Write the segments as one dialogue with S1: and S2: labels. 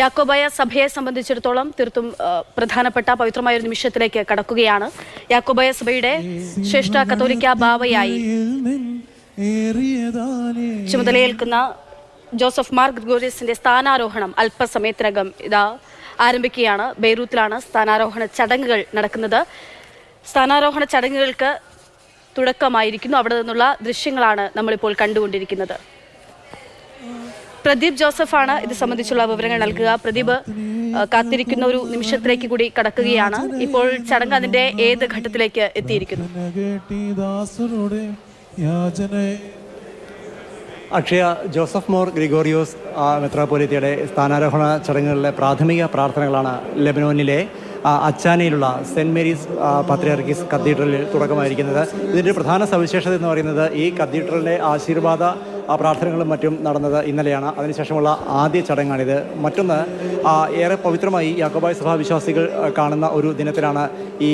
S1: യാക്കോബായ സഭയെ സംബന്ധിച്ചിടത്തോളം തീർത്തും പ്രധാനപ്പെട്ട പവിത്രമായ ഒരു നിമിഷത്തിലേക്ക് കടക്കുകയാണ്. യാക്കോബായ സഭയുടെ ശ്രേഷ്ഠ കത്തോലിക്ക ബാവയായി ചുമതലയേൽക്കുന്ന ജോസഫ് മാർ ഗ്രിഗോറിയസിന്റെ സ്ഥാനാരോഹണം അല്പസമയത്തിനകം ഇതാ ആരംഭിക്കുകയാണ്. ബെയ്റൂത്തിലാണ് സ്ഥാനാരോഹണ ചടങ്ങുകൾ നടക്കുന്നത്. സ്ഥാനാരോഹണ ചടങ്ങുകൾക്ക് തുടക്കമായിരിക്കുന്നു. അവിടെ നിന്നുള്ള ദൃശ്യങ്ങളാണ് നമ്മളിപ്പോൾ കണ്ടുകൊണ്ടിരിക്കുന്നത്. പ്രദീപ് ജോസഫാണ് ഇത് സംബന്ധിച്ചുള്ള വിവരങ്ങൾ നൽകുക. പ്രദീപ് കാത്തിരിക്കുന്ന ഒരു നിമിഷത്തിലേക്ക് കൂടി കടക്കുകയാണ്. ഇപ്പോൾ ചടങ്ങ് അതിന്റെ ഏത് ഘട്ടത്തിലേക്ക് എത്തിയിരിക്കുന്നു?
S2: അക്ഷയ ജോസഫ് മോർ ഗ്രിഗോറിയോസ് ആ, മെത്രാപ്പൊലിത്തയുടെ സ്ഥാനാരോഹണ ചടങ്ങുകളിലെ പ്രാഥമിക പ്രാർത്ഥനകളാണ് ലെബനോനിലെ അച്ചാനയിലുള്ള സെന്റ് മേരീസ് പത്രിയർക്കീസ് പാത്രിയാർക്കീസ് കത്തീഡ്രലിൽ തുടക്കമായിരിക്കുന്നത്. ഇതിന്റെ പ്രധാന സവിശേഷത എന്ന് പറയുന്നത് ഈ കത്തീഡ്രലിന്റെ ആശീർവാദ ആ പ്രാർത്ഥനകളും മറ്റും നടന്നത് ഇന്നലെയാണ്. അതിനുശേഷമുള്ള ആദ്യ ചടങ്ങാണിത്. മറ്റൊന്ന് ഏറെ പവിത്രമായി യാക്കോബായ സഭാ വിശ്വാസികൾ കാണുന്ന ഒരു ദിനത്തിലാണ് ഈ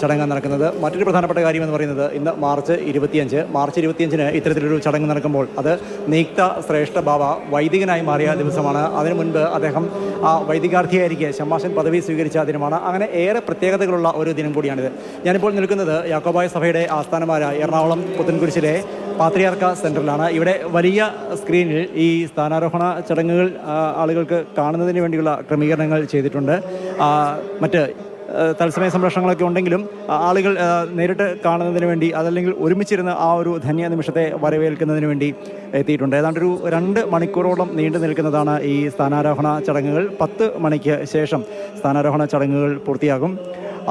S2: ചടങ്ങ് നടക്കുന്നത്. മറ്റൊരു പ്രധാനപ്പെട്ട കാര്യം എന്ന് പറയുന്നത് ഇന്ന് മാർച്ച് ഇരുപത്തിയഞ്ച്. മാർച്ച് ഇരുപത്തിയഞ്ചിന് ഇത്തരത്തിലൊരു ചടങ്ങ് നടക്കുമ്പോൾ അത് നീക്ത ശ്രേഷ്ഠ ബാബ വൈദികനായി മാറിയ ദിവസമാണ്. അതിനു മുൻപ് അദ്ദേഹം ആ വൈദികാർത്ഥിയായിരിക്കെ ശമാശൻ പദവി സ്വീകരിച്ച ദിനമാണ്. അങ്ങനെ ഏറെ പ്രത്യേകതകളുള്ള ഒരു ദിനം കൂടിയാണിത്. ഞാനിപ്പോൾ നിൽക്കുന്നത് യാക്കോബായ സഭയുടെ ആസ്ഥാനമായ എറണാകുളം പുത്തൻകുരിശിലെ പാത്രിയാർക്ക സെന്ററിലാണ് ഇവിടെ വലിയ സ്ക്രീനിൽ ഈ സ്ഥാനാരോഹണ ചടങ്ങുകൾ ആളുകൾക്ക് കാണുന്നതിന് വേണ്ടിയുള്ള ക്രമീകരണങ്ങൾ ചെയ്തിട്ടുണ്ട്. മറ്റ് തത്സമയ സംരക്ഷണങ്ങളൊക്കെ ഉണ്ടെങ്കിലും ആളുകൾ നേരിട്ട് കാണുന്നതിന് വേണ്ടി അതല്ലെങ്കിൽ ഒരുമിച്ചിരുന്ന് ആ ഒരു ധന്യ നിമിഷത്തെ വരവേൽക്കുന്നതിന് വേണ്ടി എത്തിയിട്ടുണ്ട്. ഏതാണ്ട് ഒരു രണ്ട് മണിക്കൂറോളം നീണ്ടു നിൽക്കുന്നതാണ് ഈ സ്ഥാനാരോഹണ ചടങ്ങുകൾ. പത്ത് മണിക്ക് ശേഷം സ്ഥാനാരോഹണ ചടങ്ങുകൾ പൂർത്തിയാകും.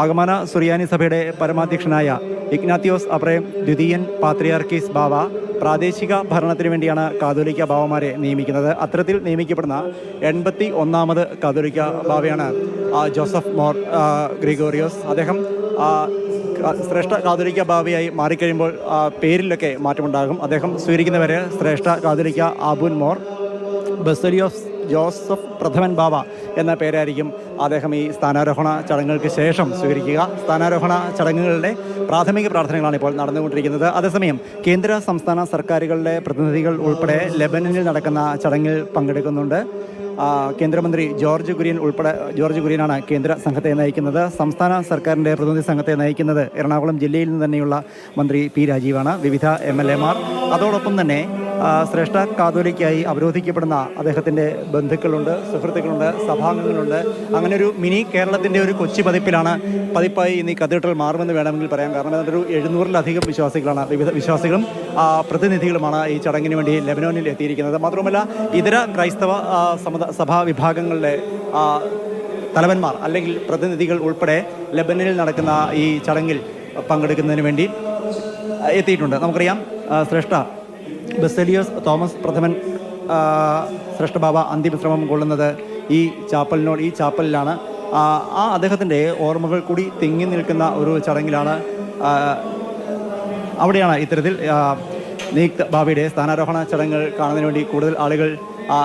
S2: ആഗമന സുറിയാനി സഭയുടെ പരമാധ്യക്ഷനായ ഇഗ്നാത്തിയോസ് അബ്രേം ദ്വിതീയൻ പാത്രിയാർക്കീസ് ബാവ പ്രാദേശിക ഭരണത്തിന് വേണ്ടിയാണ് കാതോലിക്ക ബാവമാരെ നിയമിക്കുന്നത്. അത്തരത്തിൽ നിയമിക്കപ്പെടുന്ന എൺപത്തി ഒന്നാമത് കാതോലിക്ക ബാവയാണ് ജോസഫ് മോർ ഗ്രിഗോറിയോസ്. അദ്ദേഹം ശ്രേഷ്ഠ കാതോലിക്ക ബാവയായി മാറിക്കഴിയുമ്പോൾ പേരിലൊക്കെ മാറ്റമുണ്ടാകും. അദ്ദേഹം സ്വീകരിക്കുന്നവരെ ശ്രേഷ്ഠ കാതോലിക്ക ആബുൻ മോർ ബസലിയോസ് ജോസഫ് പ്രഥമൻ ബാബ എന്ന പേരായിരിക്കും അദ്ദേഹം ഈ സ്ഥാനാരോഹണ ചടങ്ങുകൾക്ക് ശേഷം സ്വീകരിക്കുക. സ്ഥാനാരോഹണ ചടങ്ങുകളുടെ പ്രാഥമിക പ്രാർത്ഥനകളാണ് ഇപ്പോൾ നടന്നുകൊണ്ടിരിക്കുന്നത്. അതേസമയം കേന്ദ്ര സംസ്ഥാന സർക്കാരുകളുടെ പ്രതിനിധികൾ ഉൾപ്പെടെ ലെബനനിൽ നടക്കുന്ന ചടങ്ങിൽ പങ്കെടുക്കുന്നുണ്ട്. കേന്ദ്രമന്ത്രി ജോർജ് കുര്യൻ ഉൾപ്പെടെ ജോർജ് കുര്യനാണ് കേന്ദ്ര സംഘത്തെ നയിക്കുന്നത്. സംസ്ഥാന സർക്കാരിന്റെ പ്രതിനിധി സംഘത്തെ നയിക്കുന്നത് എറണാകുളം ജില്ലയിൽ നിന്ന് തന്നെയുള്ള മന്ത്രി പി രാജീവാണ്. വിവിധ എം എൽ എമാർ അതോടൊപ്പം തന്നെ ശ്രേഷ്ഠ കാതോലിക്കായി അവരോധിക്കപ്പെടുന്ന അദ്ദേഹത്തിന്റെ ബന്ധുക്കളുണ്ട് സുഹൃത്തുക്കളുണ്ട് സഭാംഗങ്ങളുണ്ട്. അങ്ങനെ ഒരു മിനി കേരളത്തിന്റെ ഒരു കൊച്ചി പതിപ്പിലാണ് പതിപ്പായി ഇന്ന് ഈ കത്തീഡ്രൽ മാറുമെന്ന് വേണമെങ്കിൽ പറയാം. കാരണം അതൊരു എഴുന്നൂറിലധികം വിശ്വാസികളാണ് വിവിധ വിശ്വാസികളും പ്രതിനിധികളുമാണ് ഈ ചടങ്ങിന് വേണ്ടി ലെബനോനിൽ എത്തിയിരിക്കുന്നത്. മാത്രമല്ല ഇതര ക്രൈസ്തവ സഭാ വിഭാഗങ്ങളുടെ തലവന്മാർ അല്ലെങ്കിൽ പ്രതിനിധികൾ ഉൾപ്പെടെ ലെബനനിൽ നടക്കുന്ന ഈ ചടങ്ങിൽ പങ്കെടുക്കുന്നതിന് വേണ്ടി എത്തിയിട്ടുണ്ട്. നമുക്കറിയാം ശ്രേഷ്ഠ ബെസലിയോസ് തോമസ് പ്രഥമൻ ശ്രേഷ്ഠബാബ അന്തിമിശ്രമം കൊള്ളുന്നത് ഈ ചാപ്പലിനോട് ഈ ചാപ്പലിലാണ്. ആ, അദ്ദേഹത്തിന്റെ ഓർമ്മകൾ കൂടി തിങ്ങി നിൽക്കുന്ന ഒരു ചടങ്ങിലാണ് അവിടെയാണ് ഇത്തരത്തിൽ നീക്ത ബാബയുടെ സ്ഥാനാരോഹണ ചടങ്ങുകൾ കാണുന്നതിന് വേണ്ടി കൂടുതൽ ആളുകൾ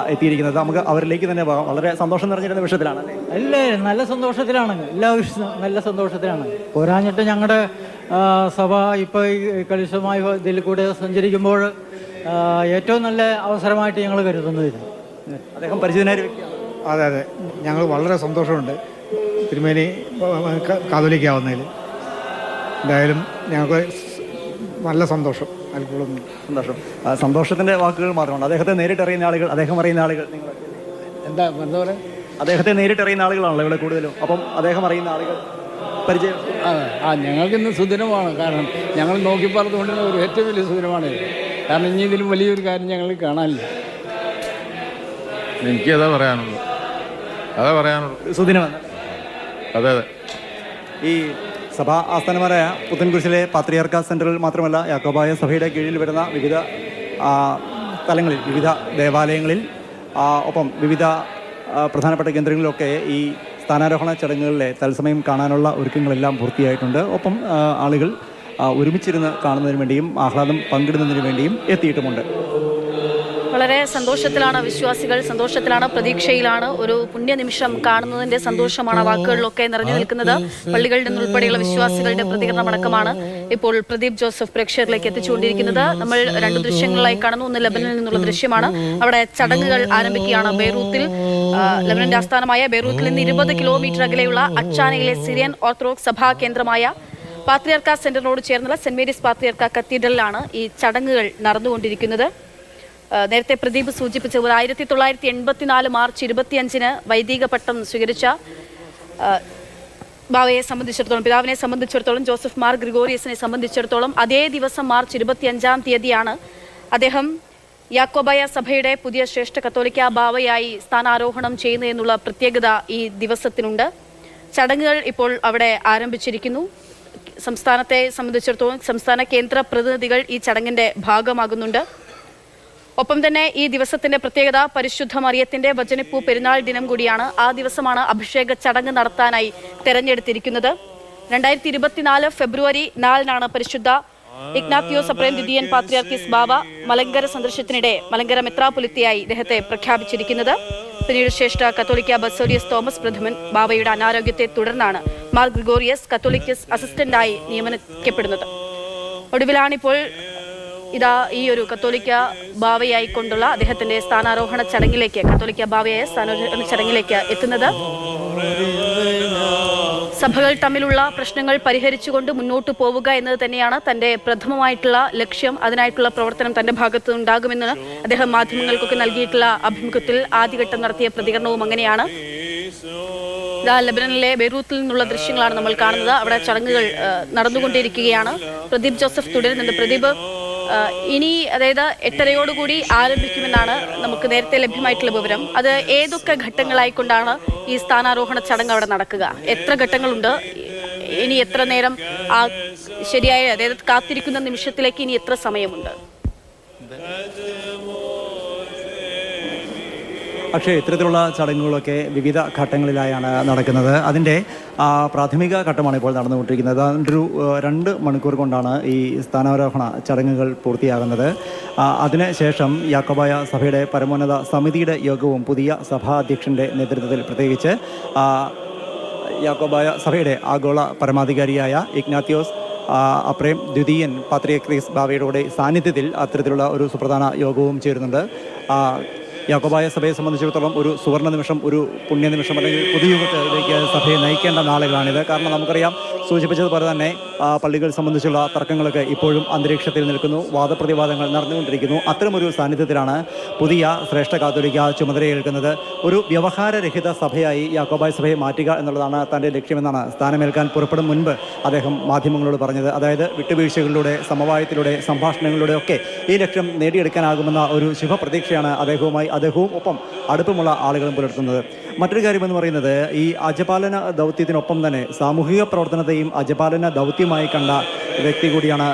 S2: എത്തിയിരിക്കുന്നത്. നമുക്ക് അവരിലേക്ക് തന്നെ പോകാം. വളരെ സന്തോഷം നിറഞ്ഞിരുന്ന വിഷയത്തിലാണ് അല്ലേ?
S3: നല്ല സന്തോഷത്തിലാണ്. എല്ലാ വിഷയം നല്ല സന്തോഷത്തിലാണ്. പോരാഞ്ഞിട്ട് ഞങ്ങളുടെ സഭ ഇപ്പോൾ കലുഷമായ ഇതിൽ കൂടെ സഞ്ചരിക്കുമ്പോൾ ഏറ്റവും നല്ല അവസരമായിട്ട് ഞങ്ങൾ കരുതുന്നത് ഇത്.
S2: അദ്ദേഹം പരിചിതനായ
S4: അതെ അതെ. ഞങ്ങൾ വളരെ സന്തോഷമുണ്ട്. തിരുമേനി കാതോലിക്കാവുന്നതിൽ. എന്തായാലും ഞങ്ങൾക്ക് നല്ല സന്തോഷം. അത്ഭുതം.
S2: സന്തോഷം. സന്തോഷത്തിന്റെ സന്തോഷത്തിന്റെ വാക്കുകൾ മാത്രമാണ്. അദ്ദേഹത്തെ നേരിട്ട് അറിയുന്ന ആളുകൾ അദ്ദേഹം അറിയുന്ന ആളുകൾ നിങ്ങൾ
S4: എന്താ എന്താ പറയുക
S2: അദ്ദേഹത്തെ നേരിട്ട് അറിയുന്ന ആളുകളാണല്ലോ ഇവിടെ കൂടുതലും. അപ്പം അദ്ദേഹം അറിയുന്ന ആളുകൾ പരിചയം.
S5: ആ ഞങ്ങൾക്കിന്ന് സുദിനമാണ്. കാരണം ഞങ്ങൾ നോക്കി പറഞ്ഞുകൊണ്ടിരുന്ന ഒരു ഏറ്റവും വലിയ സുദിനമാണ്. കാരണം ഇനി ഇതിലും വലിയൊരു കാര്യം ഞങ്ങൾ കാണാനില്ല.
S6: എനിക്ക് അതാ പറയാനുള്ളൂ. അതാ പറയാനുള്ളൂ.
S2: സുദിനം
S6: അതെ അതെ.
S2: ഈ സഭാ ആസ്ഥാനമായ പുത്തൻകുരിശിലെ പാത്രിയാർക്ക സെന്ററിൽ മാത്രമല്ല യാക്കോബായ സഭയുടെ കീഴിൽ വരുന്ന വിവിധ സ്ഥലങ്ങളിൽ വിവിധ ദേവാലയങ്ങളിൽ ഒപ്പം വിവിധ പ്രധാനപ്പെട്ട കേന്ദ്രങ്ങളിലൊക്കെ ഈ സ്ഥാനാരോഹണ ചടങ്ങുകളിലെ തത്സമയം കാണാനുള്ള ഒരുക്കങ്ങളെല്ലാം പൂർത്തിയായിട്ടുണ്ട്. ഒപ്പം ആളുകൾ ഒരുമിച്ചിരുന്ന് കാണുന്നതിന് വേണ്ടിയും ആഹ്ലാദം പങ്കിടുന്നതിന് വേണ്ടിയും എത്തിയിട്ടുമുണ്ട്.
S1: വളരെ സന്തോഷത്തിലാണ് വിശ്വാസികൾ സന്തോഷത്തിലാണ് പ്രതീക്ഷയിലാണ് ഒരു പുണ്യനിമിഷം കാണുന്നതിന്റെ സന്തോഷമാണ് വാക്കുകളിലൊക്കെ നിറഞ്ഞു നിൽക്കുന്നത്. പള്ളികളിൽ നിന്നുൾപ്പെടെയുള്ള വിശ്വാസികളുടെ പ്രതികരണം അടക്കമാണ് ഇപ്പോൾ പ്രദീപ് ജോസഫ് പ്രേക്ഷകരിലേക്ക് എത്തിച്ചുകൊണ്ടിരിക്കുന്നത്. നമ്മൾ രണ്ട് ദൃശ്യങ്ങളായി കാണുന്നു. ഒന്ന് ലബനിൽ നിന്നുള്ള ദൃശ്യമാണ്. അവിടെ ചടങ്ങുകൾ ആരംഭിക്കുകയാണ് ബെയ്റൂത്തിൽ. ലബനന്റെ ആസ്ഥാനമായ ബെയ്റൂത്തിൽ നിന്ന് ഇരുപത് കിലോമീറ്റർ അകലെയുള്ള അച്ചാനയിലെ സിറിയൻ ഓർത്തഡോക്സ് സഭാ കേന്ദ്രമായ പാത്രിയർക്ക സെന്ററിനോട് ചേർന്നുള്ള സെന്റ് മേരീസ് പാത്രിയാർക്ക കത്തീഡ്രലിലാണ് ഈ ചടങ്ങുകൾ നടന്നുകൊണ്ടിരിക്കുന്നത്. നേരത്തെ പ്രദീപ് സൂചിപ്പിച്ച പോലെ ആയിരത്തി തൊള്ളായിരത്തി എൺപത്തിനാല് മാർച്ച് ഇരുപത്തിയഞ്ചിന് വൈദിക പട്ടം സ്വീകരിച്ച ബാവയെ സംബന്ധിച്ചിടത്തോളം പിതാവിനെ സംബന്ധിച്ചിടത്തോളം ജോസഫ് മാർ ഗ്രിഗോറിയസിനെ സംബന്ധിച്ചിടത്തോളം അതേ ദിവസം മാർച്ച് ഇരുപത്തിയഞ്ചാം തീയതിയാണ് അദ്ദേഹം യാക്കോബായ സഭയുടെ പുതിയ ശ്രേഷ്ഠ കത്തോലിക്ക ബാവയായി സ്ഥാനാരോഹണം ചെയ്യുന്നതെന്നുള്ള പ്രത്യേകത ഈ ദിവസത്തിനുണ്ട്. ചടങ്ങുകൾ ഇപ്പോൾ അവിടെ ആരംഭിച്ചിരിക്കുന്നു. സംസ്ഥാനത്തെ സംബന്ധിച്ചിടത്തോളം സംസ്ഥാന കേന്ദ്ര പ്രതിനിധികൾ ഈ ചടങ്ങിന്റെ ഭാഗമാകുന്നുണ്ട്. ഒപ്പം തന്നെ ഈ ദിവസത്തിന്റെ പ്രത്യേകത പരിശുദ്ധ മറിയത്തിന്റെ വചനപ്പൂ പെരുന്നാൾ ദിനം കൂടിയാണ് ആ ദിവസമാണ് അഭിഷേക ചടങ്ങ് നടത്താനായി തെരഞ്ഞെടുത്തിരിക്കുന്നത്. രണ്ടായിരത്തി ഇരുപത്തിനാല് ഫെബ്രുവരി നാലിനാണ് പരിശുദ്ധ ഇഗ്നാത്തിയോ സപ്രേം ദിദിയൻ പാത്രിയാർക്കിസ് ബാബ മലങ്കര സന്ദർശനത്തിനിടെ മലങ്കര മെത്രാപുലിത്തിയായി ഇദ്ദേഹത്തെ പ്രഖ്യാപിച്ചിരിക്കുന്നത്. പിന്നീട് ശ്രേഷ്ഠ കത്തോലിക്ക ബസോലിയസ് തോമസ് പ്രഥമൻ ബാബയുടെ അനാരോഗ്യത്തെ തുടർന്നാണ് മാർ ഗ്രിഗോറിയസ് കത്തോലിക്കസ് അസിസ്റ്റന്റായി നിയമിക്കപ്പെടുന്നത് ഒടുവിലാണിപ്പോൾ ഇതാ ഈ ഒരു കത്തോലിക്ക ബാവയായിക്കൊണ്ടുള്ള അദ്ദേഹത്തിന്റെ സ്ഥാനാരോഹണ ചടങ്ങിലേക്ക് കത്തോലിക്ക ഭാവയായ സ്ഥാനാരോഹണ ചടങ്ങിലേക്ക് എത്തുന്നത്. സഭകൾ തമ്മിലുള്ള പ്രശ്നങ്ങൾ പരിഹരിച്ചുകൊണ്ട് മുന്നോട്ട് പോവുക എന്നത് തന്നെയാണ് തന്റെ പ്രഥമമായിട്ടുള്ള ലക്ഷ്യം. അതിനായിട്ടുള്ള പ്രവർത്തനം തന്റെ ഭാഗത്ത് ഉണ്ടാകുമെന്ന് അദ്ദേഹം മാധ്യമങ്ങൾക്കൊക്കെ നൽകിയിട്ടുള്ള അഭിമുഖത്തിൽ ആദ്യഘട്ടം നടത്തിയ പ്രതികരണവും അങ്ങനെയാണ്. ഇതാ ലബനനിലെ ബെയ്റൂത്തിൽ നിന്നുള്ള ദൃശ്യങ്ങളാണ് നമ്മൾ കാണുന്നത്. അവിടെ ചടങ്ങുകൾ നടന്നുകൊണ്ടിരിക്കുകയാണ്. പ്രദീപ് ജോസഫ് തുടരുന്നുണ്ട്. പ്രദീപ് ഇനി അതായത് എട്ടരയോടുകൂടി ആരംഭിക്കുമെന്നാണ് നമുക്ക് നേരത്തെ ലഭ്യമായിട്ടുള്ള വിവരം. അത് ഏതൊക്കെ ഘട്ടങ്ങളായിക്കൊണ്ടാണ് ഈ സ്ഥാനാരോഹണ ചടങ്ങ് അവിടെ നടക്കുക? എത്ര ഘട്ടങ്ങളുണ്ട്? ഇനി എത്ര നേരം ആ ശരിയായ അതായത് കാത്തിരിക്കുന്ന നിമിഷത്തിലേക്ക് ഇനി എത്ര സമയമുണ്ട്?
S2: പക്ഷേ ഇത്തരത്തിലുള്ള ചടങ്ങുകളൊക്കെ വിവിധ ഘട്ടങ്ങളിലായാണ് നടക്കുന്നത്. അതിന്റെ പ്രാഥമിക ഘട്ടമാണ് ഇപ്പോൾ നടന്നുകൊണ്ടിരിക്കുന്നത്. അതൊരു രണ്ട് മണിക്കൂർ കൊണ്ടാണ് ഈ സ്ഥാനാരോഹണ ചടങ്ങുകൾ പൂർത്തിയാകുന്നത്. അതിനുശേഷം അതിന് ശേഷം യാക്കോബായ സഭയുടെ പരമോന്നത സമിതിയുടെ യോഗവും പുതിയ സഭാധ്യക്ഷന്റെ നേതൃത്വത്തിൽ പ്രത്യേകിച്ച് യാക്കോബായ സഭയുടെ ആഗോള പരമാധികാരിയായ ഇഗ്നാത്തിയോസ് ആ, അപ്രേം ദ്വിതീയൻ പാത്രിയക്രീസ് ബാവയുടെ കൂടെ സാന്നിധ്യത്തിൽ അത്തരത്തിലുള്ള ഒരു സുപ്രധാന യോഗവും ചേരുന്നുണ്ട്. യാക്കോബായ സഭയെ സംബന്ധിച്ചിടത്തോളം ഒരു സുവർണ നിമിഷം ഒരു പുണ്യ നിമിഷം അല്ലെങ്കിൽ പുതുയുഗത്തിലേക്ക് സഭയെ നയിക്കേണ്ട നാളുകളാണിത്. കാരണം നമുക്കറിയാം സൂചിപ്പിച്ചതുപോലെ തന്നെ പള്ളികൾ സംബന്ധിച്ചുള്ള തർക്കങ്ങളൊക്കെ ഇപ്പോഴും അന്തരീക്ഷത്തിൽ നിൽക്കുന്നു. വാദപ്രതിവാദങ്ങൾ നടന്നുകൊണ്ടിരിക്കുന്നു. അത്തരമൊരു സാന്നിധ്യത്തിലാണ് പുതിയ ശ്രേഷ്ഠ കാത്തോലിക്ക ചുമതലയേൽക്കുന്നത് ഒരു വ്യവഹാരരഹിത സഭയായി യാക്കോബായ സഭയെ മാറ്റുക എന്നുള്ളതാണ് തന്റെ ലക്ഷ്യമെന്നാണ് സ്ഥാനമേൽക്കാൻ പുറപ്പെടും മുൻപ് അദ്ദേഹം മാധ്യമങ്ങളോട് പറഞ്ഞത്. അതായത് വിട്ടുവീഴ്ചകളിലൂടെ സമവായത്തിലൂടെ സംഭാഷണങ്ങളിലൂടെ ഒക്കെ ഈ ലക്ഷ്യം നേടിയെടുക്കാനാകുമെന്ന ഒരു ശുഭപ്രതീക്ഷയാണ് അദ്ദേഹവുമായി അദ്ദേഹവും ഒപ്പം അടുപ്പമുള്ള ആളുകളും പുലർത്തുന്നത്. മറ്റൊരു കാര്യമെന്ന് പറയുന്നത് ഈ അജപാലന ദൗത്യത്തിനൊപ്പം തന്നെ സാമൂഹിക പ്രവർത്തനത്തെയും അജപാലന ദൗത്യമായി കണ്ട വ്യക്തി കൂടിയാണ്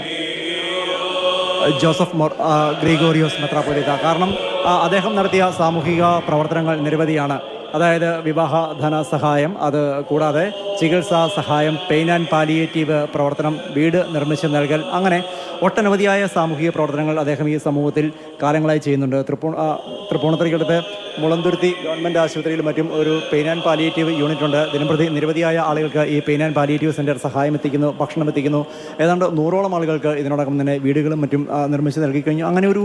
S2: ജോസഫ് മൊർ ഗ്രിഗോറിയോസ് മെത്രാപ്പൊലിത്ത. കാരണം അദ്ദേഹം നടത്തിയ സാമൂഹിക പ്രവർത്തനങ്ങൾ നിരവധിയാണ്. അതായത് വിവാഹ ധനസഹായം അത് കൂടാതെ ചികിത്സാ സഹായം പെയിൻ ആൻഡ് പാലിയേറ്റീവ് പ്രവർത്തനം വീട് നിർമ്മിച്ച് നൽകൽ അങ്ങനെ ഒട്ടനവധിയായ സാമൂഹിക പ്രവർത്തനങ്ങൾ അദ്ദേഹം ഈ സമൂഹത്തിൽ കാലങ്ങളായി ചെയ്യുന്നുണ്ട്. തൃപ്പൂ തൃപ്പൂണിത്തുറയ്ക്കടുത്ത് മുളന്തുരുത്തി ഗവൺമെന്റ് ആശുപത്രിയിൽ മറ്റും ഒരു പെയിൻ ആൻഡ് പാലിയേറ്റീവ് യൂണിറ്റ് ഉണ്ട്. ദിനംപ്രതി നിരവധിയായ ആളുകൾക്ക് ഈ പെയിൻ ആൻഡ് പാലിയേറ്റീവ് സെന്റർ സഹായം എത്തിക്കുന്നു ഭക്ഷണം എത്തിക്കുന്നു. ഏതാണ്ട് നൂറോളം ആളുകൾക്ക് ഇതിനോടൊപ്പം തന്നെ വീടുകളും മറ്റും നിർമ്മിച്ച് നൽകി കഴിഞ്ഞു. അങ്ങനെ ഒരു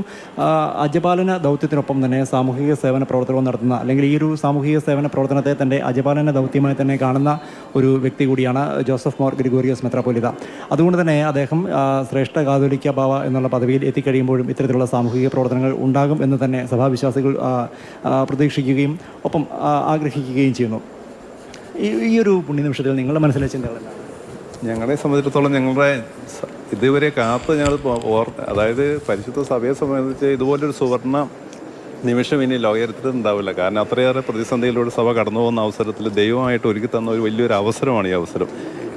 S2: അജപാലന ദൗത്യത്തിനൊപ്പം തന്നെ സാമൂഹിക സേവന പ്രവർത്തനവും നടത്തുന്ന അല്ലെങ്കിൽ ഈ ഒരു സാമൂഹിക സേവന പ്രവർത്തനത്തെ തന്റെ അജപാലന ദൗത്യമായി തന്നെ കാണുന്ന ഒരു വ്യക്തി കൂടിയാണ് ജോസഫ് മോർ ഗ്രിഗോറിയസ് മെത്രാപൊലിത അതുകൊണ്ട് തന്നെ അദ്ദേഹം ശ്രേഷ്ഠ കാതോലിക്ക ബാവ എന്നുള്ള പദവിയിൽ എത്തിക്കഴിയുമ്പോഴും ഇത്തരത്തിലുള്ള സാമൂഹിക പ്രവർത്തനങ്ങൾ ഉണ്ടാകും എന്ന് തന്നെ സഭാവിശ്വാസികൾ പ്രതീക്ഷിക്കുകയും ഒപ്പം ആഗ്രഹിക്കുകയും ചെയ്യുന്നു. ഈ ഒരു പുണ്യനിമിഷത്തിൽ നിങ്ങളുടെ മനസ്സിലെ ചിന്തകൾ
S6: ഞങ്ങളെ സംബന്ധിച്ചിടത്തോളം ഞങ്ങളുടെ ഇതുവരെ കാത്ത് ഞങ്ങൾ അതായത് പരിശുദ്ധ സഭയെ സംബന്ധിച്ച് ഇതുപോലൊരു സുവർണ നിമിഷം ഇനി ലോകചരിത്രത്തിൽ ഉണ്ടാവില്ല. കാരണം അത്രയേറെ പ്രതിസന്ധിയിലൂടെ സഭ കടന്നു പോകുന്ന അവസരത്തിൽ ദൈവമായിട്ട് ഒരുക്കി തന്ന ഒരു വലിയൊരു അവസരമാണ് ഈ അവസരം.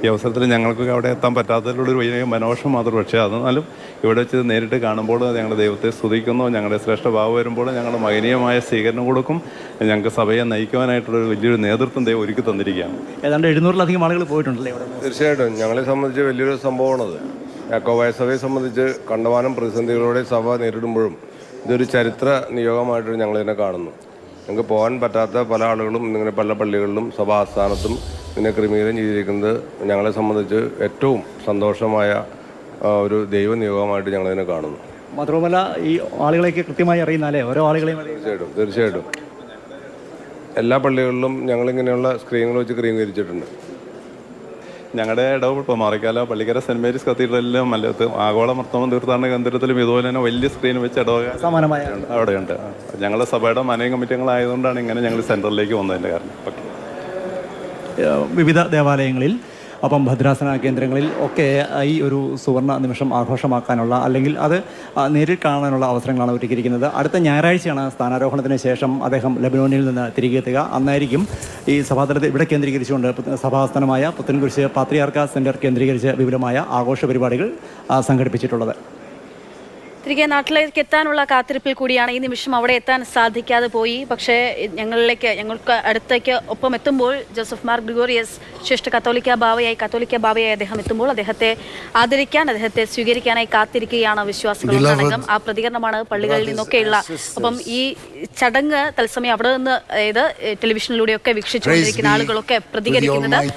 S6: ഈ അവസരത്തിൽ ഞങ്ങൾക്കൊക്കെ അവിടെ എത്താൻ പറ്റാത്തതിലൂടെ ഒരു വലിയ മനോഷം മാത്രം പക്ഷേ എന്നാലും ഇവിടെ വെച്ച് നേരിട്ട് കാണുമ്പോൾ ഞങ്ങളുടെ ദൈവത്തെ സ്തുതിക്കുന്നു ഞങ്ങളുടെ ശ്രേഷ്ഠ ഭാവം വരുമ്പോൾ ഞങ്ങളുടെ മഹനീയമായ സ്വീകരണം കൊടുക്കും ഞങ്ങൾക്ക് സഭയെ നയിക്കുവാനായിട്ടുള്ള ഒരു വലിയൊരു നേതൃത്വം ദൈവം ഒരുക്കി തന്നിരിക്കുകയാണ്.
S2: ഏതാണ്ട് എഴുന്നൂറിലധികം ആളുകൾ പോയിട്ടുണ്ടല്ലേ ഇവിടെ?
S7: തീർച്ചയായിട്ടും. ഞങ്ങളെ സംബന്ധിച്ച് വലിയൊരു സംഭവമാണത്. യാക്കോബായ സഭയെ സംബന്ധിച്ച് കണ്ടമാനം പ്രതിസന്ധികളോടെ സഭ നേരിടുമ്പോഴും ഇതൊരു ചരിത്ര നിയോഗമായിട്ട് ഞങ്ങളിതിനെ കാണുന്നു. ഞങ്ങൾക്ക് പോകാൻ പറ്റാത്ത പല ആളുകളും ഇങ്ങനെ പല പള്ളികളിലും സഭാസ്ഥാനത്തും ഇതിനെ ക്രമീകരണം ചെയ്തിരിക്കുന്നത് ഞങ്ങളെ സംബന്ധിച്ച് ഏറ്റവും സന്തോഷമായ ഒരു ദൈവ നിയോഗമായിട്ട് ഞങ്ങളിതിനെ കാണുന്നു.
S2: മാത്രവുമല്ല ഈ ആളുകളെയൊക്കെ കൃത്യമായി അറിയുന്നാലേ ഓരോ ആളുകളെയും
S7: തീർച്ചയായിട്ടും തീർച്ചയായിട്ടും. എല്ലാ പള്ളികളിലും ഞങ്ങളിങ്ങനെയുള്ള സ്ക്രീനുകൾ വെച്ച് ക്രമീകരിച്ചിട്ടുണ്ട്.
S6: ഞങ്ങളുടെ ഇടവ് ഇപ്പോൾ മാറിക്കാല പള്ളിക്കര സെന്റ് മേരീസ് കത്തീഡ്രലിലും മല്ലത്ത് ആഗോള മർത്തമം തീർത്ഥാടന കേന്ദ്രത്തിലും ഇതുപോലെ തന്നെ വലിയ സ്ക്രീൻ വെച്ച് ഇടവക
S2: സമാനമായ
S6: അവിടെയുണ്ട്. ഞങ്ങളുടെ സഭയുടെ മാനേജ് കമ്മിറ്റികളായതുകൊണ്ടാണ് ഇങ്ങനെ ഞങ്ങൾ സെന്ററിലേക്ക് വന്നതിന്റെ കാരണം. ഓക്കെ.
S2: വിവിധ ദേവാലയങ്ങളിൽ അപ്പം ഭദ്രാസന കേന്ദ്രങ്ങളിൽ ഒക്കെ ഈ ഒരു സുവർണ നിമിഷം ആഘോഷമാക്കാനുള്ള അല്ലെങ്കിൽ അത് നേരിൽ കാണാനുള്ള അവസരങ്ങളാണ് ഒരുക്കിയിരിക്കുന്നത്. അടുത്ത ഞായറാഴ്ചയാണ് സ്ഥാനാരോഹണത്തിന് ശേഷം അദ്ദേഹം ലബനോനിൽ നിന്ന് തിരികെ എത്തുക. അന്നായിരിക്കും ഈ സഭാതലത്തെ ഇവിടെ കേന്ദ്രീകരിച്ചുകൊണ്ട് സഭാസ്ഥാനമായ പുത്തൻകുരിശ് പാത്രിയാർക്ക സെന്റർ കേന്ദ്രീകരിച്ച് വിപുലമായ ആഘോഷ പരിപാടികൾ സംഘടിപ്പിച്ചിട്ടുള്ളത്.
S1: തിരികെ നാട്ടിലേക്ക് എത്താനുള്ള കാത്തിരിപ്പിൽ കൂടിയാണ് ഈ നിമിഷം അവിടെ എത്താൻ സാധിക്കാതെ പോയി. പക്ഷേ ഞങ്ങളിലേക്ക് ഞങ്ങൾക്ക് അടുത്തേക്ക് ഒപ്പം എത്തുമ്പോൾ ജോസഫ് മാർ ഗ്രിഗോറിയസ് ശ്രേഷ്ഠ കത്തോലിക്ക ബാവയായി കത്തോലിക്ക ബാവയായി അദ്ദേഹം എത്തുമ്പോൾ അദ്ദേഹത്തെ ആദരിക്കാൻ അദ്ദേഹത്തെ സ്വീകരിക്കാനായി കാത്തിരിക്കുകയാണ് വിശ്വാസികൾ ഒന്നടങ്കം ആ പ്രതികരണമാണ് പള്ളികളിൽ നിന്നൊക്കെയുള്ള അപ്പം ഈ ചടങ്ങ് തത്സമയം അവിടെ നിന്ന് അതായത് ടെലിവിഷനിലൂടെയൊക്കെ വീക്ഷിച്ചുകൊണ്ടിരിക്കുന്ന ആളുകളൊക്കെ പ്രതികരിക്കുന്നത്.